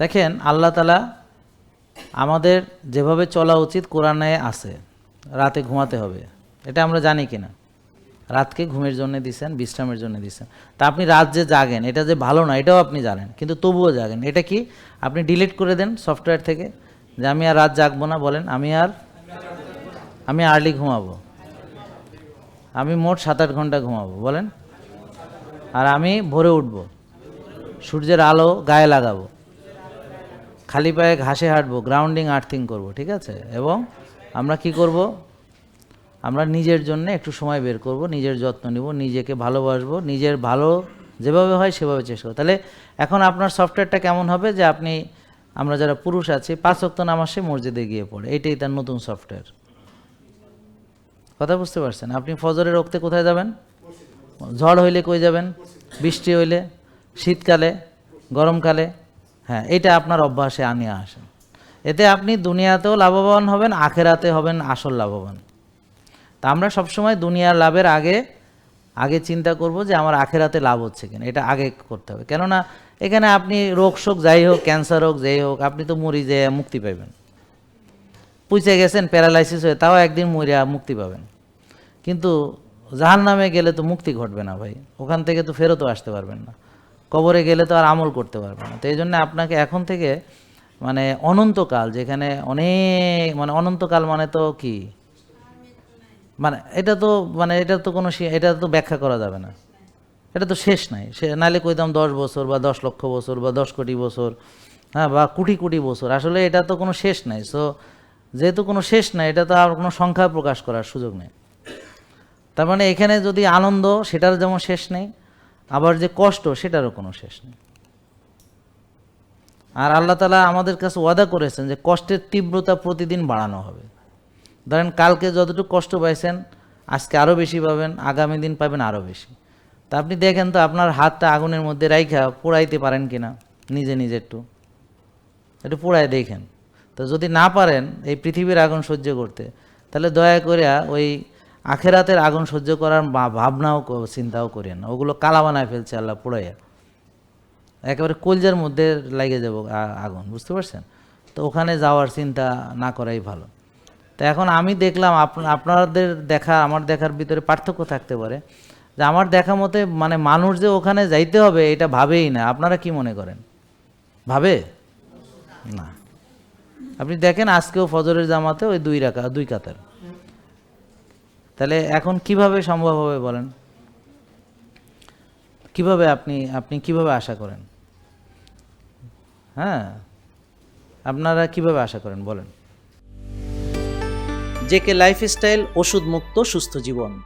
দেখেন আল্লাহ তালা আমাদের যেভাবে চলা উচিত কোরআনে আছে, রাতে ঘুমাতে হবে। এটা আমরা জানি কি না রাতকে ঘুমের জন্য দিছেন, বিশ্রামের জন্য দিছেন। তা আপনি রাত যে জাগেন, এটা যে ভালো না, এটাও আপনি জানেন, কিন্তু তবুও জাগেন। এটা কি? আপনি ডিলিট করে দেন সফটওয়্যার থেকে, যে আমি আর রাত জাগবো না, বলেন, আমি আর, আমি আর্লি ঘুমাবো। আমি মোট সাত আট ঘণ্টা ঘুমাবো, বলেন। আর আমি ভোরে উঠব, সূর্যের আলো গায়ে লাগাবো। খালি পায়ে ঘাসে হাঁটবো গ্রাউন্ডিং আর্থিং করব, ঠিক আছে? এবং আমরা কি করব? আমরা নিজের জন্য একটু সময় বের করব, নিজের যত্ন নিব, নিজেকে ভালোবাসবো, নিজের ভালো যেভাবে হয় সেভাবে চেষ্টা করব। তাহলে এখন আপনার সফটওয়্যারটা কেমন হবে যে আপনি, আমরা যারা পুরুষ আছি, পাঁচ অক্ত নামাসে মসজিদে গিয়ে পড়ে, এটাই তার নতুন সফটওয়্যার কথা বুঝতে পারছেন? আপনি ফজরের রক্তে কোথায় যাবেন? ঝড় হইলে কই যাবেন? বৃষ্টি হইলে? শীতকালে? গরমকালে? হ্যাঁ এটা আপনার অভ্যাসে আনিয়ে আসেন। এতে আপনি দুনিয়াতেও লাভবান হবেন, আখেরাতে হবেন আসল লাভবান। তা আমরা সবসময় দুনিয়ার লাভের আগে আগে চিন্তা করব যে আমার আখেরাতে লাভ হচ্ছে কিনা, এটা আগে করতে হবে। কেননা এখানে আপনি রোগ শোক যাই হোক, ক্যান্সার হোক, যাই হোক, আপনি তো মরি যে মুক্তি পাবেন পুঁচে গেছেন, প্যারালাইসিস হয়ে, তাও একদিন মরিয়া মুক্তি পাবেন। কিন্তু জাহান নামে গেলে তো মুক্তি ঘটবে না ভাই, ওখান থেকে তো ফেরতও আসতে পারবেন না। কবরে গেলে তো আর আমল করতে পারবে না। তো এই জন্য আপনাকে এখন থেকে মানে অনন্তকাল যেখানে অনেক মানে অনন্তকাল মানে তো কি? মানে এটা তো মানে এটা তো কোনো এটা তো ব্যাখ্যা করা যাবে না। এটা তো শেষ নাই। সে নাহলে কইতাম দশ বছর বা দশ লক্ষ বছর বা দশ কোটি বছর হ্যাঁ বা কোটি কোটি বছর। আসলে এটা তো কোনো শেষ নাই। সো যেহেতু কোনো শেষ নাই, এটা তো আর কোনো সংখ্যা প্রকাশ করার সুযোগ নেই। তার মানে এখানে যদি আনন্দ, সেটার যেমন শেষ নেই। আবার যে কষ্ট, সেটারও কোনো শেষ নেই। আর আল্লাহ তালা আমাদের কাছে ওয়াদা করেছেন যে কষ্টের তীব্রতা প্রতিদিন বাড়ানো হবে। ধরেন কালকে যতটুকু কষ্ট পাইছেন, আজকে আরও বেশি পাবেন, আগামী দিন পাবেন আরও বেশি। তা আপনি দেখেন তো আপনার হাতটা আগুনের মধ্যে রাইখা পোড়াইতে পারেন কিনা, নিজে নিজে একটু। একটু পোড়ায় দেখেন। তো যদি না পারেন এই পৃথিবীর আগুন সহ্য করতে, তাহলে দয়া করে ওই আখেরাতের আগুন সহ্য করার ভাবনাও চিন্তাও করেন না। ওগুলো কালা বানায় ফেলছে আল্লাহ, পোড়াইয়া। একেবারে কলজার মধ্যে লাগে যাব আগুন, বুঝতে পারছেন? তো ওখানে যাওয়ার চিন্তা না করাই ভালো। তো এখন আমি দেখলাম আপ- আপনাদের দেখা, আমার দেখার ভিতরে পার্থক্য থাকতে পারে। যে আমার দেখা মতে মানে মানুষ যে ওখানে যাইতে হবে, এটা ভাবেই না। আপনারা কি মনে করেন? ভাবে? না। আপনি দেখেন আজকেও ফজরের জামাতে ওই দুই রাখা দুই কাতার। তাহলে এখন কীভাবে সম্ভব হবে বলেন? কীভাবে আপনি আপনি কীভাবে আশা করেন? হ্যাঁ আপনারা কীভাবে আশা করেন বলেন? জেকে লাইফস্টাইল ওষুধ মুক্ত সুস্থ জীবন।